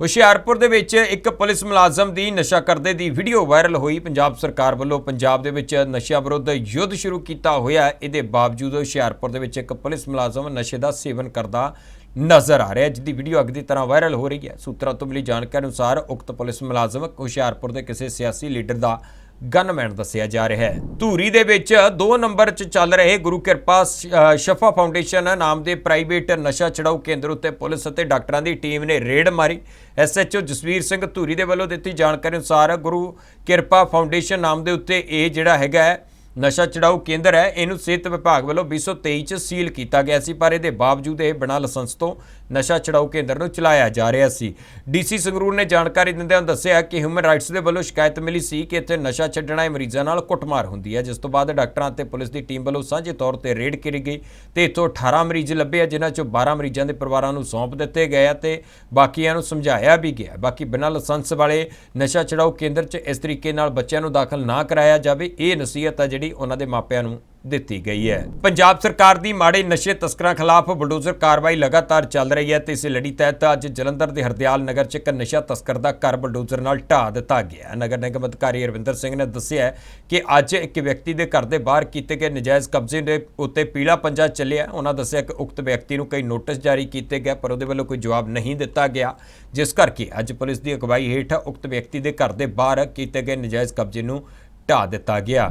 ਹੁਸ਼ਿਆਰਪੁਰ ਦੇ ਵਿੱਚ ਇੱਕ ਪੁਲਿਸ ਮੁਲਾਜ਼ਮ ਦੀ ਨਸ਼ਾ ਕਰਦੇ ਦੀ ਵੀਡੀਓ ਵਾਇਰਲ ਹੋਈ। ਪੰਜਾਬ ਸਰਕਾਰ ਵੱਲੋਂ ਪੰਜਾਬ ਦੇ ਵਿੱਚ ਨਸ਼ਾ ਵਿਰੁੱਧ ਯੁੱਧ ਸ਼ੁਰੂ ਕੀਤਾ ਹੋਇਆ ਇਹਦੇ ਬਾਵਜੂਦ ਹੁਸ਼ਿਆਰਪੁਰ ਦੇ ਵਿੱਚ ਇੱਕ ਪੁਲਿਸ ਮੁਲਾਜ਼ਮ ਨਸ਼ੇ ਦਾ ਸੇਵਨ ਕਰਦਾ ਨਜ਼ਰ ਆ ਰਿਹਾ ਹੈ ਜਿਹਦੀ ਵੀਡੀਓ ਅੱਗ ਦੀ ਤਰ੍ਹਾਂ ਵਾਇਰਲ ਹੋ ਰਹੀ ਹੈ। ਸੂਤਰਾਂ ਤੋਂ ਮਿਲੀ ਜਾਣਕਾਰੀ ਅਨੁਸਾਰ ਉਕਤ ਪੁਲਿਸ ਮੁਲਾਜ਼ਮ ਹੁਸ਼ਿਆਰਪੁਰ ਦੇ ਕਿਸੇ ਸਿਆਸੀ ਲੀਡਰ ਦਾ ਗਨਮੈਨ ਦੱਸਿਆ ਜਾ ਰਿਹਾ ਹੈ। ਧੂਰੀ ਦੇ ਵਿੱਚ 2 ਨੰਬਰ 'ਚ ਚੱਲ ਰਹੇ ਗੁਰੂ ਕਿਰਪਾ ਸ਼- ਸ਼ਫਾ ਫਾਊਂਡੇਸ਼ਨ ਨਾਮ ਦੇ ਪ੍ਰਾਈਵੇਟ ਨਸ਼ਾ ਛਡਾਊ ਕੇਂਦਰ ਉੱਤੇ ਪੁਲਿਸ ਅਤੇ ਡਾਕਟਰਾਂ ਦੀ ਟੀਮ ਨੇ ਰੇਡ ਮਾਰੀ। ਐਸਐਚਓ ਜਸਵੀਰ ਸਿੰਘ ਧੂਰੀ ਦੇ ਵੱਲੋਂ ਦਿੱਤੀ ਜਾਣਕਾਰੀ ਅਨੁਸਾਰ ਗੁਰੂ ਕਿਰਪਾ ਫਾਊਂਡੇਸ਼ਨ ਨਾਮ ਦੇ ਉੱਤੇ ਇਹ ਜਿਹੜਾ ਹੈਗਾ ਨਸ਼ਾ ਛਡਾਊ ਕੇਂਦਰ ਹੈ, ਇਹਨੂੰ ਸਿਹਤ ਵਿਭਾਗ ਵੱਲੋਂ 2023 ਚ ਸੀਲ ਕੀਤਾ ਗਿਆ ਸੀ, ਪਰ ਇਹਦੇ ਬਾਵਜੂਦ ਇਹ ਬਿਨਾਂ ਲਾਇਸੈਂਸ ਤੋਂ ਨਸ਼ਾ ਛਡਾਊ ਕੇਂਦਰ ਨੂੰ ਚਲਾਇਆ ਜਾ ਰਿਹਾ ਸੀ। ਡੀਸੀ ਸੰਗਰੂਰ ਨੇ ਜਾਣਕਾਰੀ ਦਿੰਦਿਆਂ ਦੱਸਿਆ ਕਿ ਹਿਊਮਨ ਰਾਈਟਸ ਦੇ ਵੱਲੋਂ ਸ਼ਿਕਾਇਤ ਮਿਲੀ ਸੀ ਕਿ ਇੱਥੇ ਨਸ਼ਾ ਛੱਡਣਾ ਆਏ ਮਰੀਜ਼ਾਂ ਨਾਲ ਕੁੱਟਮਾਰ ਹੁੰਦੀ ਹੈ, ਜਿਸ ਤੋਂ ਬਾਅਦ ਡਾਕਟਰਾਂ ਅਤੇ ਪੁਲਿਸ ਦੀ ਟੀਮ ਵੱਲੋਂ ਸਾਂਝੇ ਤੌਰ ਤੇ ਰੇਡ ਕੀਤੀ ਗਈ ਤੇ ਇੱਥੋਂ 18 ਮਰੀਜ਼ ਲੱਭੇ ਆ, ਜਿਨ੍ਹਾਂ ਚੋਂ 12 ਮਰੀਜ਼ਾਂ ਦੇ ਪਰਿਵਾਰਾਂ ਨੂੰ ਸੌਂਪ ਦਿੱਤੇ ਗਏ ਆ ਤੇ ਬਾਕੀਆਂ ਨੂੰ ਸਮਝਾਇਆ ਵੀ ਗਿਆ ਬਾਕੀ ਬਿਨਾਂ ਲਾਇਸੈਂਸ ਵਾਲੇ ਨਸ਼ਾ ਛਡਾਊ ਕੇਂਦਰ 'ਚ ਇਸ ਤਰੀਕੇ ਨਾਲ ਬੱਚਿਆਂ ਨੂੰ ਦਾਖਲ ਨਾ ਕਰਾਇਆ ਜਾਵੇ, ਇਹ ਨਸੀਹਤ ਆ ਜਿਹੜੀ ਉਹਨਾਂ ਦੇ ਮਾਪਿਆਂ ਨੂੰ ਦਿੱਤੀ ਗਈ ਹੈ। ਪੰਜਾਬ ਸਰਕਾਰ ਦੀ ਮਾੜੇ ਨਸ਼ੇ ਤਸਕਰਾਂ ਖਿਲਾਫ ਬਲਡੋਜ਼ਰ ਕਾਰਵਾਈ ਲਗਾਤਾਰ ਚੱਲ ਰਹੀ ਹੈ ਤੇ ਇਸ ਲੜੀ ਤਹਿਤ ਅੱਜ ਜਲੰਧਰ ਦੇ ਹਰਦਿਆਲ ਨਗਰ 'ਚ ਇੱਕ ਨਸ਼ਾ ਤਸਕਰ ਦਾ ਘਰ ਬਲਡੋਜ਼ਰ ਨਾਲ ਢਾਹ ਦਿੱਤਾ ਗਿਆ ਨਗਰ ਨਿਗਮ ਅਧਿਕਾਰੀ ਰਵਿੰਦਰ ਸਿੰਘ ਨੇ ਦੱਸਿਆ ਕਿ ਅੱਜ ਇੱਕ ਵਿਅਕਤੀ ਦੇ ਘਰ ਦੇ ਬਾਹਰ ਕੀਤੇ ਗਏ ਨਜਾਇਜ਼ ਕਬਜ਼ੇ ਦੇ ਉੱਤੇ ਪੀਲਾ ਪੰਜਾ ਚੱਲਿਆ ਉਹਨਾਂ ਦੱਸਿਆ ਕਿ ਉਕਤ ਵਿਅਕਤੀ ਨੂੰ ਕਈ ਨੋਟਿਸ ਜਾਰੀ ਕੀਤੇ ਗਏ, ਪਰ ਉਹਦੇ ਵੱਲੋਂ ਕੋਈ ਜਵਾਬ ਨਹੀਂ ਦਿੱਤਾ ਗਿਆ, ਜਿਸ ਕਰਕੇ ਅੱਜ ਪੁਲਿਸ ਦੀ ਅਗਵਾਈ ਹੇਠ ਉਕਤ ਵਿਅਕਤੀ ਦੇ ਘਰ ਦੇ ਬਾਹਰ ਕੀਤੇ ਗਏ ਨਜਾਇਜ਼ ਕਬਜ਼ੇ ਨੂੰ ਢਾ ਦਿੱਤਾ ਗਿਆ।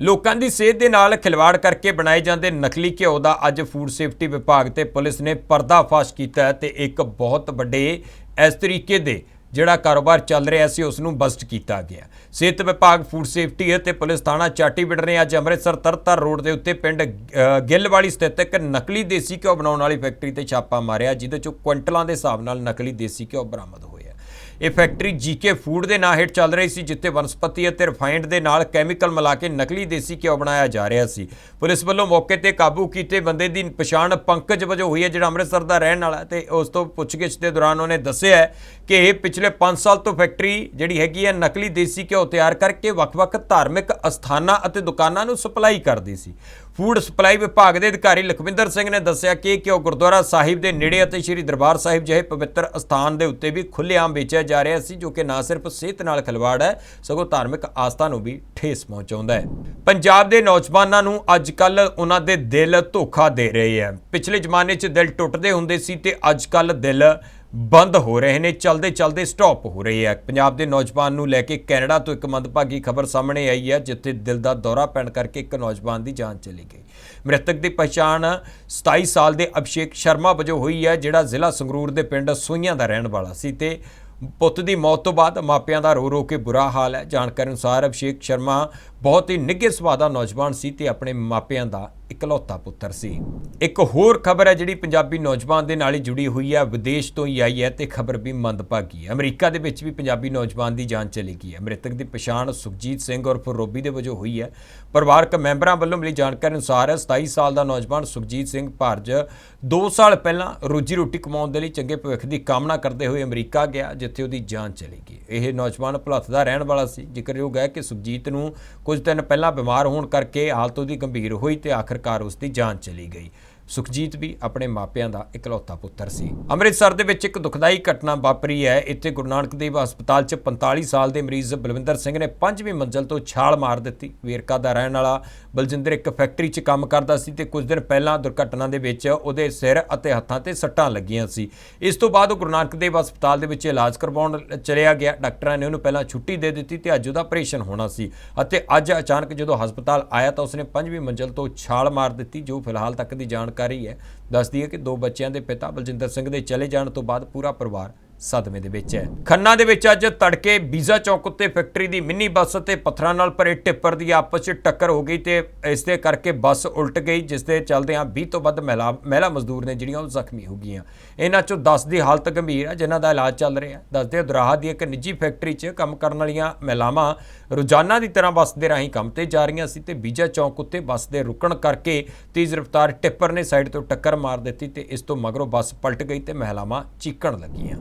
ਲੋਕਾਂ ਦੀ ਸਿਹਤ ਦੇ ਨਾਲ ਖਿਲਵਾੜ ਕਰਕੇ ਬਣਾਏ ਜਾਂਦੇ ਨਕਲੀ ਘਿਓ ਦਾ ਅੱਜ ਫੂਡ ਸੇਫਟੀ ਵਿਭਾਗ ਤੇ ਪੁਲਿਸ ਨੇ ਪਰਦਾਫਾਸ਼ ਕੀਤਾ ਹੈ ਤੇ ਇੱਕ ਬਹੁਤ ਵੱਡੇ ਇਸ ਤਰੀਕੇ ਦੇ ਜਿਹੜਾ ਕਾਰੋਬਾਰ ਚੱਲ ਰਿਹਾ ਸੀ ਉਸ ਨੂੰ ਬਸਟ ਕੀਤਾ ਗਿਆ ਸਿਹਤ ਵਿਭਾਗ ਫੂਡ ਸੇਫਟੀ ਅਤੇ ਪੁਲਿਸ ਥਾਣਾ ਚਾਟੀਬਿੜ ਨੇ ਅੱਜ ਅੰਮ੍ਰਿਤਸਰ ਤਰਤਰ ਰੋਡ ਦੇ ਉੱਤੇ ਪਿੰਡ ਅ, ਗਿੱਲਵਾਲੀ ਸਥਿਤ ਇੱਕ ਨਕਲੀ ਦੇਸੀ ਘਿਓ ਬਣਾਉਣ ਵਾਲੀ ਫੈਕਟਰੀ ਤੇ ਛਾਪਾ ਮਾਰਿਆ ਜਿਹਦੇ ਚੋਂ ਕੁਇੰਟਲਾਂ ਦੇ ਹਿਸਾਬ ਨਾਲ ਨਕਲੀ ਦੇਸੀ ਘਿਓ ਬਰਾਮਦ ਹੋਇਆ। ਇਹ ਫੈਕਟਰੀ ਜੀਕੇ ਫੂਡ ਦੇ ਨਾਂ ਹੇਠ ਚੱਲ ਰਹੀ ਸੀ, ਜਿੱਥੇ ਵਨਸਪਤੀ ਅਤੇ ਰਿਫਾਈਨਡ ਦੇ ਨਾਲ ਕੈਮੀਕਲ ਮਿਲਾ ਕੇ ਨਕਲੀ ਦੇਸੀ ਘਿਓ ਬਣਾਇਆ ਜਾ ਰਿਹਾ ਸੀ। ਪੁਲਿਸ ਵੱਲੋਂ ਮੌਕੇ ਤੇ ਕਾਬੂ ਕੀਤੇ ਬੰਦੇ ਦੀ ਪਛਾਣ ਪੰਕਜ ਵਜੋਂ ਹੋਈ ਹੈ, ਜਿਹੜਾ ਅੰਮ੍ਰਿਤਸਰ ਦਾ ਰਹਿਣ ਵਾਲਾ ਹੈ ਤੇ ਉਸ ਤੋਂ ਪੁੱਛਗਿੱਛ ਦੇ ਦੌਰਾਨ ਉਹਨੇ ਦੱਸਿਆ ਕਿ ਇਹ ਪਿਛਲੇ 5 ਸਾਲ ਤੋਂ ਫੈਕਟਰੀ ਜਿਹੜੀ ਹੈਗੀ ਹੈ, ਨਕਲੀ ਦੇਸੀ ਘਿਓ ਤਿਆਰ ਕਰਕੇ ਵੱਖ-ਵੱਖ ਧਾਰਮਿਕ ਅਸਥਾਨਾਂ ਅਤੇ ਦੁਕਾਨਾਂ ਨੂੰ ਸਪਲਾਈ ਕਰਦੀ ਸੀ। ਫੂਡ ਸਪਲਾਈ ਵਿਭਾਗ ਦੇ ਅਧਿਕਾਰੀ ਲਖਵਿੰਦਰ ਸਿੰਘ ਨੇ ਦੱਸਿਆ ਕਿ ਘਿਓ ਗੁਰਦੁਆਰਾ ਸਾਹਿਬ ਦੇ ਨੇੜੇ ਅਤੇ ਸ੍ਰੀ ਦਰਬਾਰ ਸਾਹਿਬ ਜਿਹੇ ਪਵਿੱਤਰ ਅਸਥਾਨ ਦੇ ਉੱਤੇ ਵੀ ਖੁੱਲ੍ਹੇਆਮ ਵੇਚਿਆ ਜਾ ਰਿਹਾ ਸੀ, ਜੋ ਕਿ ਨਾ ਸਿਰਫ ਸਿਹਤ ਨਾਲ ਖਿਲਵਾੜ ਹੈ, ਸਗੋਂ ਧਾਰਮਿਕ ਆਸਥਾ ਨੂੰ ਵੀ ਠੇਸ ਪਹੁੰਚਾਉਂਦਾ ਹੈ। ਪੰਜਾਬ ਦੇ ਨੌਜਵਾਨਾਂ ਨੂੰ ਅੱਜ ਕੱਲ ਉਹਨਾਂ ਦੇ ਦਿਲ ਧੋਖਾ ਦੇ ਰਹੇ ਹੈ। ਪਿਛਲੇ ਜ਼ਮਾਨੇ 'ਚ ਦਿਲ ਟੁੱਟਦੇ ਹੁੰਦੇ ਸੀ ਤੇ ਅੱਜ ਕੱਲ ਦਿਲ ਬੰਦ ਹੋ ਰਹੇ ਨੇ ਚਲਦੇ ਚਲਦੇ ਸਟਾਪ ਹੋ ਰਹੇ ਹੈ। ਪੰਜਾਬ ਦੇ ਨੌਜਵਾਨ ਨੂੰ ਲੈ ਕੇ ਕੈਨੇਡਾ ਤੋਂ ਇੱਕ ਮੰਦਭਾਗੀ ਖਬਰ ਸਾਹਮਣੇ ਆਈ ਹੈ, ਜਿੱਥੇ ਦਿਲ ਦਾ ਦੌਰਾ ਪੈਣ ਕਰਕੇ ਇੱਕ ਨੌਜਵਾਨ ਦੀ ਜਾਨ ਚਲੀ ਗਈ। ਮ੍ਰਿਤਕ ਦੀ ਪਛਾਣ 27 ਸਾਲ ਦੇ ਅਭਿਸ਼ੇਕ ਸ਼ਰਮਾ ਵਜੋਂ ਹੋਈ ਹੈ, ਜਿਹੜਾ ਜ਼ਿਲ੍ਹਾ ਸੰਗਰੂਰ ਦੇ ਪਿੰਡ ਸੋਈਆਂ ਦਾ ਰਹਿਣ ਵਾਲਾ ਸੀ ਤੇ ਪੁੱਤ ਦੀ ਮੌਤ ਤੋਂ ਬਾਅਦ ਮਾਪਿਆਂ ਦਾ ਰੋ ਰੋ ਕੇ ਬੁਰਾ ਹਾਲ ਹੈ। ਜਾਣਕਾਰੀ ਅਨੁਸਾਰ ਅਭਿਸ਼ੇਕ ਸ਼ਰਮਾ ਬਹੁਤ ਹੀ ਨਿੱਘੇ ਸੁਭਾਅ ਦਾ ਨੌਜਵਾਨ ਸੀ ਤੇ ਆਪਣੇ ਮਾਪਿਆਂ ਦਾ ਇਕਲੌਤਾ ਪੁੱਤਰ ਸੀ। ਇੱਕ ਹੋਰ ਖਬਰ ਹੈ ਜਿਹੜੀ ਪੰਜਾਬੀ ਨੌਜਵਾਨ ਦੇ ਨਾਲ ਹੀ ਜੁੜੀ ਹੋਈ ਹੈ। ਵਿਦੇਸ਼ ਤੋਂ ਹੀ ਆਈ ਹੈ ਤੇ ਖਬਰ ਵੀ ਮੰਦਭਾਗੀ ਹੈ। ਅਮਰੀਕਾ ਦੇ ਵਿੱਚ ਵੀ ਪੰਜਾਬੀ ਨੌਜਵਾਨ ਦੀ ਜਾਨ ਚਲੀ ਗਈ ਹੈ। ਮ੍ਰਿਤਕ ਦੀ ਪਛਾਣ ਸੁਖਜੀਤ ਸਿੰਘ ਉਰਫ ਰੋਬੀ ਦੇ ਵਜੋਂ ਹੋਈ ਹੈ। ਪਰਿਵਾਰਕ ਮੈਂਬਰਾਂ ਵੱਲੋਂ ਮਿਲੀ ਜਾਣਕਾਰੀ ਅਨੁਸਾਰ 27 ਸਾਲ ਦਾ ਨੌਜਵਾਨ ਸੁਖਜੀਤ ਸਿੰਘ ਭਾਰਜ 2 ਸਾਲ ਪਹਿਲਾਂ ਰੋਜੀ ਰੋਟੀ ਕਮਾਉਣ ਦੇ ਲਈ ਚੰਗੇ ਭਵਿੱਖ ਦੀ ਕਾਮਨਾ ਕਰਦੇ ਹੋਏ ਅਮਰੀਕਾ ਗਿਆ, ਜਿੱਥੇ ਉਹਦੀ ਜਾਨ ਚਲੀ ਗਈ। ਇਹ ਨੌਜਵਾਨ ਭੁਲੱਥ ਦਾ ਰਹਿਣ ਵਾਲਾ ਸੀ। ਜ਼ਿਕਰਯੋਗ ਹੈ ਕਿ ਸੁਖਜੀਤ ਨੂੰ ਕੁਝ ਦਿਨ ਪਹਿਲਾਂ ਬਿਮਾਰ ਹੋਣ ਕਰਕੇ ਹਾਲਤ ਉਹਦੀ ਗੰਭੀਰ ਹੋਈ ਤੇ ਆਖਰਕਾਰ ਉਸ ਦੀ ਜਾਨ ਚਲੀ ਗਈ। ਸੁਖਜੀਤ ਵੀ ਆਪਣੇ ਮਾਪਿਆਂ ਦਾ ਇਕਲੌਤਾ ਪੁੱਤਰ ਸੀ। ਅੰਮ੍ਰਿਤਸਰ ਦੇ ਵਿੱਚ ਇੱਕ ਦੁਖਦਾਈ ਘਟਨਾ ਵਾਪਰੀ ਹੈ। ਇੱਥੇ ਗੁਰੂ ਨਾਨਕ ਦੇਵ ਹਸਪਤਾਲ 'ਚ 45 ਸਾਲ ਦੇ ਮਰੀਜ਼ ਬਲਵਿੰਦਰ ਸਿੰਘ ਨੇ ਪੰਜਵੀਂ ਮੰਜ਼ਲ ਤੋਂ ਛਾਲ ਮਾਰ ਦਿੱਤੀ। ਵੇਰਕਾ ਦਾ ਰਹਿਣ ਵਾਲਾ ਬਲਜਿੰਦਰ ਇੱਕ ਫੈਕਟਰੀ 'ਚ ਕੰਮ ਕਰਦਾ ਸੀ ਤੇ ਕੁਝ ਦਿਨ ਪਹਿਲਾਂ ਦੁਰਘਟਨਾ ਦੇ ਵਿੱਚ ਉਹਦੇ ਸਿਰ ਅਤੇ ਹੱਥਾਂ ਤੇ ਸੱਟਾਂ ਲੱਗੀਆਂ ਸੀ। ਇਸ ਤੋਂ ਬਾਅਦ ਉਹ ਗੁਰੂ ਨਾਨਕ ਦੇਵ ਹਸਪਤਾਲ ਦੇ ਵਿੱਚ ਇਲਾਜ ਕਰਵਾਉਣ ਚਲਿਆ ਗਿਆ। ਡਾਕਟਰਾਂ ਨੇ ਉਹਨੂੰ ਪਹਿਲਾਂ ਛੁੱਟੀ ਦੇ ਦਿੱਤੀ ਤੇ ਅੱਜ ਉਹਦਾ ਆਪਰੇਸ਼ਨ ਹੋਣਾ ਸੀ ਅਤੇ ਅੱਜ ਅਚਾਨਕ ਜਦੋਂ ਹਸਪਤਾਲ ਆਇਆ ਤਾਂ ਉਸਨੇ ਪੰਜਵੀਂ ਮੰਜ਼ਲ ਤੋਂ ਛਾਲ ਮਾਰ ਦਿੱਤੀ, ਜੋ ਫਿਲਹਾਲ ਤੱਕ ਦੀ ਜਾਣ ਜਾਣਕਾਰੀ ਹੈ। ਦੱਸਦੀ ਹੈ ਕਿ ਦੋ ਬੱਚਿਆਂ ਦੇ ਪਿਤਾ ਬਲਜਿੰਦਰ ਸਿੰਘ ਦੇ ਚਲੇ ਜਾਣ ਤੋਂ ਬਾਅਦ ਪੂਰਾ ਪਰਿਵਾਰ ਸਦਮੇ ਦੇ ਵਿੱਚ ਹੈ। ਖੰਨਾ ਦੇ ਵਿੱਚ ਅੱਜ ਤੜਕੇ ਬੀਜ਼ਾ ਚੌਕ ਉੱਤੇ ਫੈਕਟਰੀ ਦੀ ਮਿੰਨੀ ਬੱਸ ਅਤੇ ਪੱਥਰਾਂ ਨਾਲ ਭਰੇ ਟਿੱਪਰ ਦੀ ਆਪਸ 'ਚ ਟੱਕਰ ਹੋ ਗਈ ਤੇ ਇਸ ਦੇ ਕਰਕੇ ਬੱਸ ਉਲਟ ਗਈ, ਜਿਸ ਦੇ ਚਲਦਿਆਂ 20 ਤੋਂ ਵੱਧ ਮਹਿਲਾ ਮਹਿਲਾ ਮਜ਼ਦੂਰ ਨੇ ਜਿਹੜੀਆਂ ਉਹ ਜ਼ਖਮੀ ਹੋ ਗਈਆਂ। ਇਹਨਾਂ 'ਚੋਂ 10 ਦੀ ਹਾਲਤ ਗੰਭੀਰ ਹੈ, ਜਿਨ੍ਹਾਂ ਦਾ ਇਲਾਜ ਚੱਲ ਰਿਹਾ ਦੱਸਦੇ ਦੁਰਾਹਾ ਦੀ ਇੱਕ ਨਿੱਜੀ ਫੈਕਟਰੀ 'ਚ ਕੰਮ ਕਰਨ ਵਾਲੀਆਂ ਮਹਿਲਾਵਾਂ ਰੋਜ਼ਾਨਾ ਦੀ ਤਰ੍ਹਾਂ ਬੱਸ ਦੇ ਰਾਹੀਂ ਕੰਮ ਤੇ ਜਾ ਰਹੀਆਂ ਸੀ ਤੇ ਬੀਜਾ ਚੌਕ ਉੱਤੇ ਬੱਸ ਦੇ ਰੁਕਣ ਕਰਕੇ ਤੇਜ਼ ਰਫ਼ਤਾਰ ਟਿੱਪਰ ਨੇ ਸਾਈਡ ਤੋਂ ਟੱਕਰ ਮਾਰ ਦਿੱਤੀ ਤੇ ਇਸ ਤੋਂ ਮਗਰੋਂ ਬੱਸ ਪਲਟ ਗਈ ਤੇ ਮਹਿਲਾਵਾਂ ਚੀਕਣ ਲੱਗੀਆਂ।